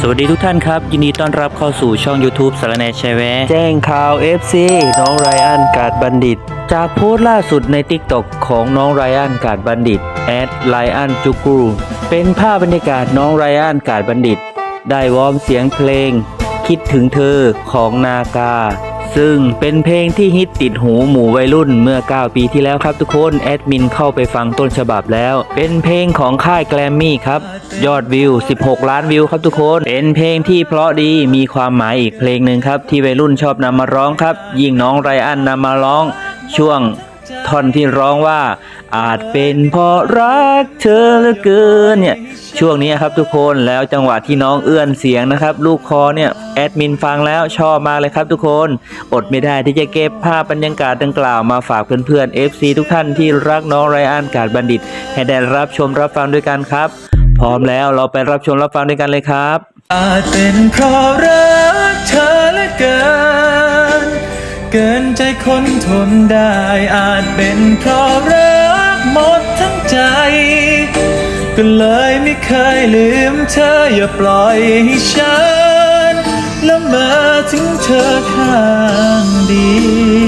สวัสดีทุกท่านครับ ยินดีต้อนรับเข้าสู่ช่อง YouTube สารแนชัยแวร์แจ้งข่าว FC น้องไรอันกาดบัณฑิต จากโพสต์ล่าสุดใน TikTok ของน้องไรอันกาดบัณฑิตแอดไรอันจุกูเป็นภาพบรรยากาศน้องไรอันกาดบัณฑิต ได้วอร์มเสียงเพลง คิดถึงเธอของนากา ซึ่งเป็นเพลงที่ฮิตติดหูหมู่วัยรุ่นเมื่อ 9 ปีที่แล้วครับทุกคน แอดมินเข้าไปฟังต้นฉบับแล้ว เป็นเพลงของค่ายแกรมมี่ครับ ยอดวิว 16 ล้านวิวครับทุกคน เป็นเพลงที่เพราะดีมีความหมายอีกเพลงหนึ่งครับ ที่วัยรุ่นชอบนำมาร้องครับ ยิ่งน้องไรอันนำมาร้องช่วง ท่อนที่ร้องว่าอาจเป็นเพราะรักเธอเหลือเกินเนี่ยช่วงนี้ครับทุกคนแล้วจังหวะที่น้องเอื้อนเสียงนะครับ ลูกคอเนี่ยแอดมินฟังแล้วชอบมากเลยครับทุกคนอดไม่ได้ที่จะเก็บภาพบรรยากาศดังกล่าวมาฝากเพื่อนๆ FC ทุกท่านที่รักน้องไรอันกาดบัณฑิต ให้ได้รับชมรับฟังด้วยกันครับ พร้อมแล้วเราไปรับชมรับฟังด้วยกันเลยครับอาจเป็นเพราะรัก เกินใจคนทนได้อาจเป็นเพราะรักหมดทั้งใจ ก็เลยไม่เคยลืมเธออย่าปล่อยให้ฉันละเมอถึงเธอข้างเดียว